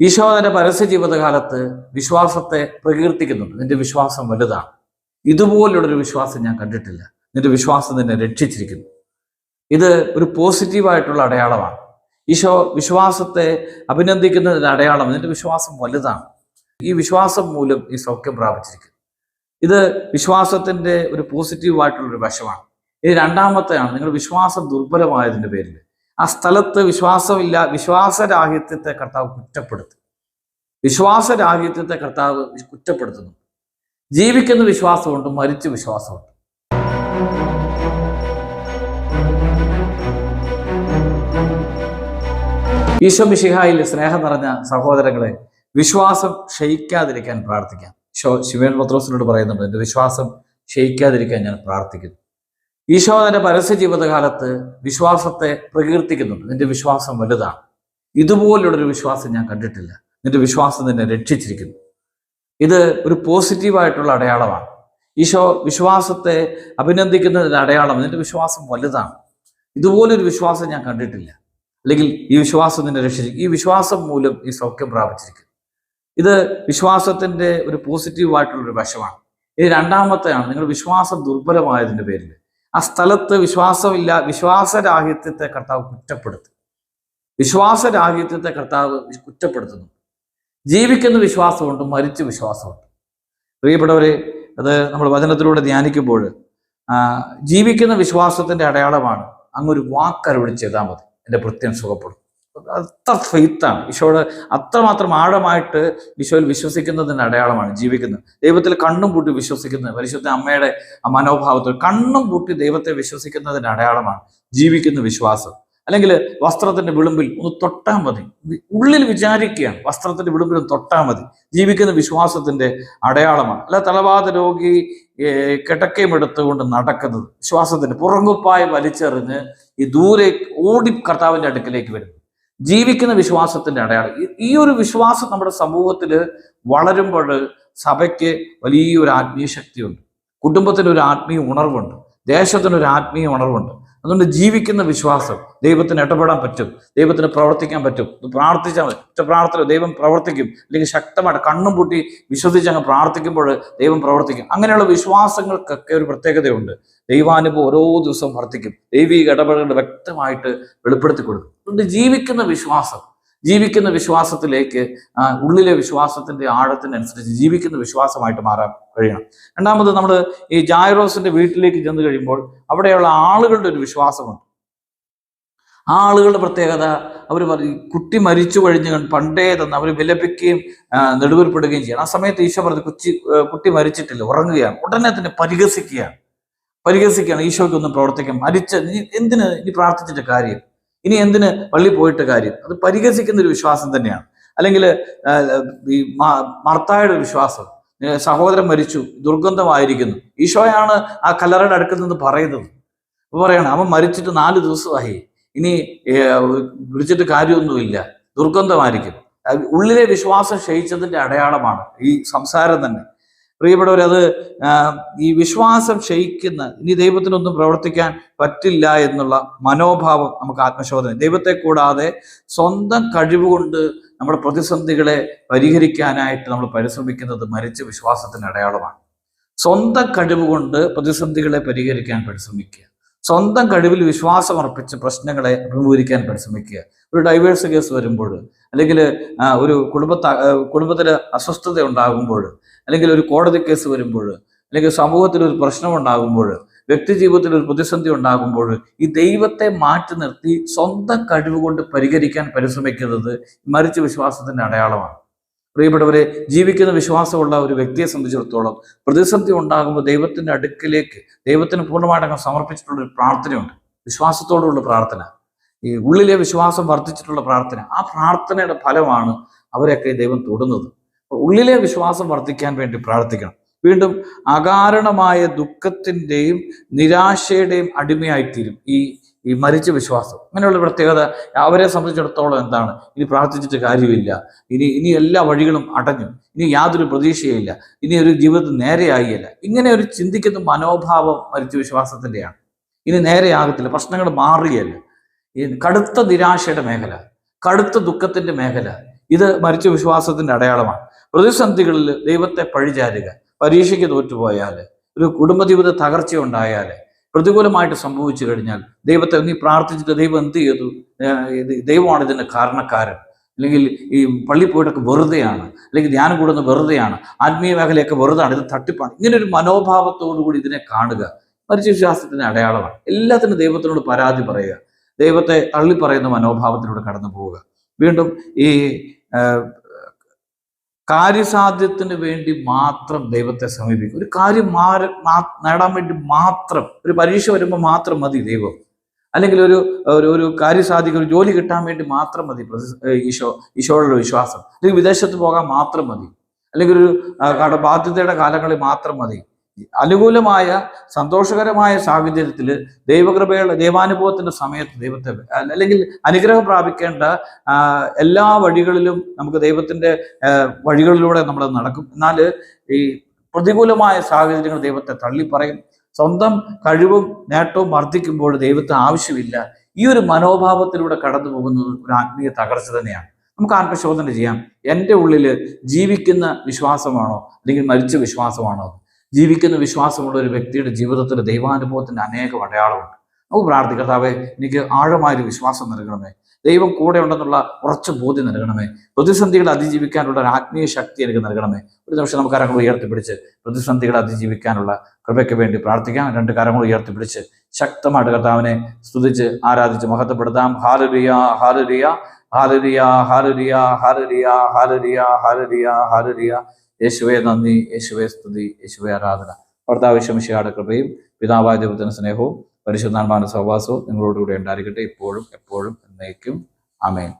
ഈശോ തന്റെ പരസ്യ ജീവിതകാലത്ത് വിശ്വാസത്തെ പ്രകീർത്തിക്കുന്നുണ്ട്. നിന്റെ വിശ്വാസം വലുതാണ്. ഇതുപോലുള്ളൊരു വിശ്വാസം ഞാൻ കണ്ടിട്ടില്ല. നിന്റെ വിശ്വാസം നിന്നെ രക്ഷിച്ചിരിക്കുന്നു. ഇത് ഒരു പോസിറ്റീവായിട്ടുള്ള അടയാളമാണ്. ഈശോ വിശ്വാസത്തെ അഭിനന്ദിക്കുന്നതിന്റെ അടയാളം നിന്റെ വിശ്വാസം വലുതാണ്. ഈ വിശ്വാസം മൂലം ഈ സൗഖ്യം പ്രാപിച്ചിരിക്കുന്നു. ഇത് വിശ്വാസത്തിന്റെ ഒരു പോസിറ്റീവായിട്ടുള്ളൊരു വശമാണ്. ഇത് രണ്ടാമത്തെയാണ് നിങ്ങൾ വിശ്വാസം ദുർബലമായതിന്റെ പേരിൽ. ആ സ്ഥലത്ത് വിശ്വാസമില്ല വിശ്വാസരാഹിത്യത്തെ കർത്താവ് കുറ്റപ്പെടുത്തും. വിശ്വാസരാഹിത്യത്തെ കർത്താവ് കുറ്റപ്പെടുത്തുന്നു. ജീവിക്കുന്ന വിശ്വാസമുണ്ട് മരിച്ച വിശ്വാസമുണ്ട്. ഈശോ മിശിഹായിൽ സ്നേഹം നിറഞ്ഞ സഹോദരങ്ങളെ വിശ്വാസം ക്ഷയിക്കാതിരിക്കാൻ പ്രാർത്ഥിക്കാം. ശിവൻ പത്രോസിനോട് പറയുന്നുണ്ട് എന്റെ വിശ്വാസം ക്ഷയിക്കാതിരിക്കാൻ ഞാൻ പ്രാർത്ഥിക്കുന്നു. ഈശോ തന്റെ പരസ്യ ജീവിതകാലത്ത് വിശ്വാസത്തെ പ്രകീർത്തിക്കുന്നുണ്ട്. നിന്റെ വിശ്വാസം വലുതാണ്. ഇതുപോലുള്ളൊരു വിശ്വാസം ഞാൻ കണ്ടിട്ടില്ല. നിന്റെ വിശ്വാസം നിന്നെ രക്ഷിച്ചിരിക്കുന്നു. ഇത് ഒരു പോസിറ്റീവായിട്ടുള്ള അടയാളമാണ്. ഈശോ വിശ്വാസത്തെ അഭിനന്ദിക്കുന്നതിന്റെ അടയാളം നിന്റെ വിശ്വാസം വലുതാണ്. ഇതുപോലൊരു വിശ്വാസം ഞാൻ കണ്ടിട്ടില്ല. അല്ലെങ്കിൽ ഈ വിശ്വാസം നിന്നെ രക്ഷിച്ചിരിക്കും ഈ വിശ്വാസം മൂലം ഈ സൗഖ്യം പ്രാപിച്ചിരിക്കുന്നു. ഇത് വിശ്വാസത്തിന്റെ ഒരു പോസിറ്റീവായിട്ടുള്ളൊരു വശമാണ്. ഇത് രണ്ടാമത്തെയാണ്. നിങ്ങൾ വിശ്വാസം ദുർബലമായതിന്റെ പേരിൽ ആ സ്ഥലത്ത് വിശ്വാസമില്ല വിശ്വാസരാഹിത്യത്തെ കർത്താവ് കുറ്റപ്പെടുത്തി. വിശ്വാസരാഹിത്യത്തെ കർത്താവ് കുറ്റപ്പെടുത്തുന്നു. ജീവിക്കുന്ന വിശ്വാസമുണ്ട് മരിച്ച വിശ്വാസമുണ്ട്. പ്രിയപ്പെട്ടവരെ അത് നമ്മൾ വചനത്തിലൂടെ ധ്യാനിക്കുമ്പോൾ ജീവിക്കുന്ന വിശ്വാസത്തിന്റെ അടയാളമാണ് അങ്ങൊരു വാക്കരവിടി ചെയ്താൽ മതി. എന്റെ ഭൃത്യൻ സുഖപ്പെടും. അത്ര ഫെയ്ത്താണ്. ഈശോയുടെ അത്രമാത്രം ആഴമായിട്ട് ഈശോയിൽ വിശ്വസിക്കുന്നതിന്റെ അടയാളമാണ് ജീവിക്കുന്നത്. ദൈവത്തിൽ കണ്ണും പൂട്ടി വിശ്വസിക്കുന്നത് പരിശുദ്ധ അമ്മയുടെ മനോഭാവത്തിൽ കണ്ണും പൂട്ടി ദൈവത്തെ വിശ്വസിക്കുന്നതിന്റെ അടയാളമാണ് ജീവിക്കുന്ന വിശ്വാസം. അല്ലെങ്കിൽ വസ്ത്രത്തിന്റെ വിളുമ്പിൽ ഒന്ന് തൊട്ടാൽ മതി. ഉള്ളിൽ വിചാരിക്കുകയാണ് വസ്ത്രത്തിന്റെ വിളുമ്പിൽ തൊട്ടാൽ മതി. ജീവിക്കുന്ന വിശ്വാസത്തിന്റെ അടയാളമാണ്. അല്ല തലവാത രോഗി കിടക്കയും എടുത്തുകൊണ്ട് നടക്കുന്നത് വിശ്വാസത്തിന്റെ പുറങ്കുപ്പായി വലിച്ചെറിഞ്ഞ് ഈ ദൂരെ ഓടി കർത്താവിന്റെ അടുക്കിലേക്ക് വരുന്നു. ജീവിക്കുന്ന വിശ്വാസത്തിന്റെ അടയാളം. ഈ- ഒരു വിശ്വാസം നമ്മുടെ സമൂഹത്തിൽ വളരുമ്പോൾ സഭയ്ക്ക് വലിയൊരു ആത്മീയ ശക്തിയുണ്ട്. കുടുംബത്തിന് ഒരു ആത്മീയ ഉണർവുണ്ട്. ദേശത്തിനൊരു ആത്മീയ ഉണർവുണ്ട്. അതുകൊണ്ട് ജീവിക്കുന്ന വിശ്വാസം ദൈവത്തിന് ഇടപെടാൻ പറ്റും ദൈവത്തിന് പ്രവർത്തിക്കാൻ പറ്റും. പ്രാർത്ഥിച്ചാൽ മതി. ഒറ്റ പ്രാർത്ഥന ദൈവം പ്രവർത്തിക്കും. അല്ലെങ്കിൽ ശക്തമായിട്ട് കണ്ണും പൂട്ടി വിശ്വസിച്ച് അങ്ങ് പ്രാർത്ഥിക്കുമ്പോൾ ദൈവം പ്രവർത്തിക്കും. അങ്ങനെയുള്ള വിശ്വാസങ്ങൾക്കൊക്കെ ഒരു പ്രത്യേകതയുണ്ട്. ദൈവാനുഭവം ഓരോ ദിവസവും വർദ്ധിക്കും. ദൈവിക ഇടപെടലുകൾ വ്യക്തമായിട്ട് വെളിപ്പെടുത്തി കൊടുക്കും അതുകൊണ്ട് ജീവിക്കുന്ന വിശ്വാസം ജീവിക്കുന്ന വിശ്വാസത്തിലേക്ക് ഉള്ളിലെ വിശ്വാസത്തിന്റെ ആഴത്തിനനുസരിച്ച് ജീവിക്കുന്ന വിശ്വാസമായിട്ട് മാറാൻ കഴിയണം. രണ്ടാമത് നമ്മൾ ഈ ജായറോസിന്റെ വീട്ടിലേക്ക് ചെന്ന് കഴിയുമ്പോൾ അവിടെയുള്ള ആളുകളുടെ ഒരു വിശ്വാസമുണ്ട്. ആ ആളുകളുടെ പ്രത്യേകത അവർ കുട്ടി മരിച്ചു കഴിഞ്ഞ് പണ്ടേ തന്നെ അവർ വിലപിക്കുകയും ആ, ചെയ്യണം. ആ സമയത്ത് ഈശോ പറഞ്ഞു കുച്ചി കുട്ടി മരിച്ചിട്ടില്ല ഉറങ്ങുകയാണ് ഉടനെ തന്നെ പരിഹസിക്കുകയാണ് പരിഹസിക്കുകയാണ് ഈശോയ്ക്കൊന്നും പ്രവർത്തിക്കാൻ മരിച്ച നീ എന്തിന് ഇനി പ്രാർത്ഥിച്ചിട്ട് കാര്യം? ഇനി എന്തിന് പള്ളി പോയിട്ട് കാര്യം? അത് പരിഹസിക്കുന്ന ഒരു വിശ്വാസം തന്നെയാണ്. അല്ലെങ്കിൽ ഈ മർത്തായുടെ ഒരു വിശ്വാസം. സഹോദരൻ മരിച്ചു ദുർഗന്ധമായിരിക്കുന്നു. ഈശോയാണ് ആ കല്ലറയുടെ അടുക്കൽ നിന്ന് പറയുന്നത്. അപ്പൊ പറയണം അവൻ മരിച്ചിട്ട് നാല് ദിവസമായി. ഇനി വിളിച്ചിട്ട് കാര്യമൊന്നുമില്ല. ദുർഗന്ധമായിരിക്കും. ഉള്ളിലെ വിശ്വാസം ക്ഷയിച്ചതിന്റെ അടയാളമാണ് ഈ സംസാരം തന്നെ. പ്രിയപ്പെട്ടവർ അത് ഈ വിശ്വാസം ക്ഷയിക്കുന്ന ഇനി ദൈവത്തിനൊന്നും പ്രവർത്തിക്കാൻ പറ്റില്ല എന്നുള്ള മനോഭാവം നമുക്ക് ആത്മശോധന ദൈവത്തെ കൂടാതെ സ്വന്തം കഴിവുകൊണ്ട് നമ്മുടെ പ്രതിസന്ധികളെ പരിഹരിക്കാനായിട്ട് നമ്മൾ പരിശ്രമിക്കുന്നത് മരിച്ച വിശ്വാസത്തിന്റെ അടയാളമാണ്. സ്വന്തം കഴിവുകൊണ്ട് പ്രതിസന്ധികളെ പരിഹരിക്കാൻ പരിശ്രമിക്കുക. സ്വന്തം കഴിവിൽ വിശ്വാസം അർപ്പിച്ച് പ്രശ്നങ്ങളെ അഭിമുഖീകരിക്കാൻ പരിശ്രമിക്കുക. ഒരു ഡൈവേഴ്സ് കേസ് വരുമ്പോൾ അല്ലെങ്കിൽ ഒരു കുടുംബത്ത ആ, കുടുംബത്തിൽ അസ്വസ്ഥത ഉണ്ടാകുമ്പോൾ അല്ലെങ്കിൽ ഒരു കോടതി കേസ് വരുമ്പോൾ അല്ലെങ്കിൽ സമൂഹത്തിൽ ഒരു പ്രശ്നം ഉണ്ടാകുമ്പോൾ വ്യക്തി ജീവിതത്തിൽ ഒരു പ്രതിസന്ധി ഉണ്ടാകുമ്പോൾ ഈ ദൈവത്തെ മാറ്റി നിർത്തി സ്വന്തം കഴിവ് കൊണ്ട് പരിഹരിക്കാൻ പരിശ്രമിക്കുന്നത് മരിച്ച വിശ്വാസത്തിന്റെ അടയാളമാണ്. പ്രിയപ്പെട്ടവരെ ജീവിക്കുന്ന വിശ്വാസമുള്ള ഒരു വ്യക്തിയെ സംബന്ധിച്ചിടത്തോളം പ്രതിസന്ധി ഉണ്ടാകുമ്പോൾ ദൈവത്തിന്റെ അടുക്കിലേക്ക് ദൈവത്തിന് പൂർണമായിട്ട് അങ്ങ് സമർപ്പിച്ചിട്ടുള്ള ഒരു പ്രാർത്ഥനയുണ്ട്. വിശ്വാസത്തോടുള്ള പ്രാർത്ഥന. ഈ ഉള്ളിലെ വിശ്വാസം വർദ്ധിച്ചിട്ടുള്ള പ്രാർത്ഥന. ആ പ്രാർത്ഥനയുടെ ഫലമാണ് അവരെയൊക്കെ ദൈവം തൊടുന്നത്. ഉള്ളിലെ വിശ്വാസം വർദ്ധിക്കാൻ വേണ്ടി പ്രാർത്ഥിക്കണം. വീണ്ടും അകാരണമായ ദുഃഖത്തിന്റെയും നിരാശയുടെയും അടിമയായിത്തീരും ഈ ഈ മരിച്ച വിശ്വാസം. അങ്ങനെയുള്ള പ്രത്യേകത അവരെ സംബന്ധിച്ചിടത്തോളം എന്താണ്? ഇനി പ്രാർത്ഥിച്ചിട്ട് കാര്യമില്ല. ഇനി ഇനി എല്ലാ വഴികളും അടഞ്ഞു. ഇനി യാതൊരു പ്രതീക്ഷയില്ല. ഇനി ഒരു ജീവിതത്തിൽ നേരെയായില്ല. ഇങ്ങനെ ഒരു ചിന്തിക്കുന്ന മനോഭാവം മരിച്ച വിശ്വാസത്തിന്റെയാണ് ഇനി നേരെയാകത്തില്ല. പ്രശ്നങ്ങൾ മാറുകയല്ല. ഈ കടുത്ത നിരാശയുടെ മേഖല കടുത്ത ദുഃഖത്തിന്റെ മേഖല ഇത് മരിച്ച വിശ്വാസത്തിന്റെ അടയാളമാണ്. പ്രതിസന്ധികളിൽ ദൈവത്തെ പഴിചാരുക പരീക്ഷയ്ക്ക് തോറ്റുപോയാൽ ഒരു കുടുംബ കുടുംബജീവിത തകർച്ച ഉണ്ടായാൽ പ്രതികൂലമായിട്ട് സംഭവിച്ചു കഴിഞ്ഞാൽ ദൈവത്തെ നീ പ്രാർത്ഥിച്ചിട്ട് ദൈവം എന്ത് ചെയ്തു? ദൈവമാണ് ഇതിന്റെ കാരണക്കാരൻ. അല്ലെങ്കിൽ ഈ പള്ളി പോയിട്ടൊക്കെ വെറുതെയാണ് അല്ലെങ്കിൽ ധ്യാനം കൂടുന്ന വെറുതെയാണ് ആത്മീയ മേഖലയൊക്കെ വെറുതാണ് ഇത് തട്ടിപ്പാണ്. ഇങ്ങനെ ഒരു മനോഭാവത്തോടു കൂടി ഇതിനെ കാണുക മരിച്ച വിശ്വാസത്തിന്റെ അടയാളമാണ്. എല്ലാത്തിനും ദൈവത്തിനോട് പരാതി പറയുക ദൈവത്തെ തള്ളി പറയുന്ന മനോഭാവത്തിലൂടെ കടന്നു പോവുക വീണ്ടും ഈ കാര്യസാധ്യത്തിന് വേണ്ടി മാത്രം ദൈവത്തെ സമീപിക്കും. ഒരു കാര്യം മാറി നേടാൻ വേണ്ടി മാത്രം ഒരു പരീക്ഷ വരുമ്പോൾ മാത്രം മതി ദൈവം. അല്ലെങ്കിൽ ഒരു ഒരു ഒരു ഒരു ജോലി കിട്ടാൻ വേണ്ടി മാത്രം മതി ഈശോ ഈശോയുടെ വിശ്വാസം. അല്ലെങ്കിൽ വിദേശത്ത് പോകാൻ മാത്രം മതി. അല്ലെങ്കിൽ ഒരു ബാധ്യതയുടെ കാലങ്ങളിൽ മാത്രം മതി. അനുകൂലമായ സന്തോഷകരമായ സാഹചര്യത്തിൽ ദൈവകൃപയുടെ ദൈവാനുഭവത്തിന്റെ സമയത്ത് ദൈവത്തെ അല്ലെങ്കിൽ അനുഗ്രഹം പ്രാപിക്കേണ്ട എല്ലാ വഴികളിലും നമുക്ക് ദൈവത്തിന്റെ വഴികളിലൂടെ നമ്മൾ നടക്കും. എന്നാൽ ഈ പ്രതികൂലമായ സാഹചര്യങ്ങൾ ദൈവത്തെ തള്ളിപ്പറയും. സ്വന്തം കഴിവും നേട്ടവും വർദ്ധിക്കുമ്പോൾ ദൈവത്തെ ആവശ്യമില്ല. ഈ ഒരു മനോഭാവത്തിലൂടെ കടന്നു പോകുന്നത് ഒരു ആത്മീയ തകർച്ച തന്നെയാണ്. നമുക്ക് ആത്മശോധന ചെയ്യാം. എന്റെ ഉള്ളിൽ ജീവിക്കുന്ന വിശ്വാസമാണോ? അല്ലെങ്കിൽ മരിച്ച വിശ്വാസമാണോ? ജീവിക്കുന്ന വിശ്വാസമുള്ള ഒരു വ്യക്തിയുടെ ജീവിതത്തിൽ ദൈവാനുഭവത്തിന്റെ അനേകം അടയാളമുണ്ട്. നമുക്ക് പ്രാർത്ഥിക്കാം കർത്താവേ എനിക്ക് ആഴമായൊരു വിശ്വാസം നൽകണമേ. ദൈവം കൂടെ ഉണ്ടെന്നുള്ള ഉറച്ച ബോധ്യം നൽകണമേ. പ്രതിസന്ധികളെ അതിജീവിക്കാനുള്ള ഒരു ആത്മീയ ശക്തി എനിക്ക് നൽകണമേ. ഒരു നിമിഷം നമുക്ക് കരങ്ങൾ ഉയർത്തിപ്പിടിച്ച് പ്രതിസന്ധികളെ അതിജീവിക്കാനുള്ള കൃപയ്ക്ക് വേണ്ടി പ്രാർത്ഥിക്കാം. രണ്ട് കരങ്ങൾ ഉയർത്തിപ്പിടിച്ച് ശക്തമായിട്ട് കർത്താവിനെ സ്തുതിച്ച് ആരാധിച്ച് മഹത്വപ്പെടുത്താം. ഹാലുരിയ ഹാലുരിയ ഹാലുരിയ ഹാലുരിയ ഹാലുരിയ ഹാലുരിയ ഹാലുരിയ ഹാലരിയ യേശുവെ നന്ദി. യേശുവെ സ്തുതി. യേശുവെ ആരാധന. ഭർത്താവശ്യമിഷയുടെ കൃപയും പിതാവായ ദൈവത്തിന് സ്നേഹവും പരിശുദ്ധാത്മാവിന്റെ സഹവാസവും നിങ്ങളോടുകൂടി ഉണ്ടായിരിക്കട്ടെ. ഇപ്പോഴും എപ്പോഴും എന്നേക്കും. ആമേൻ.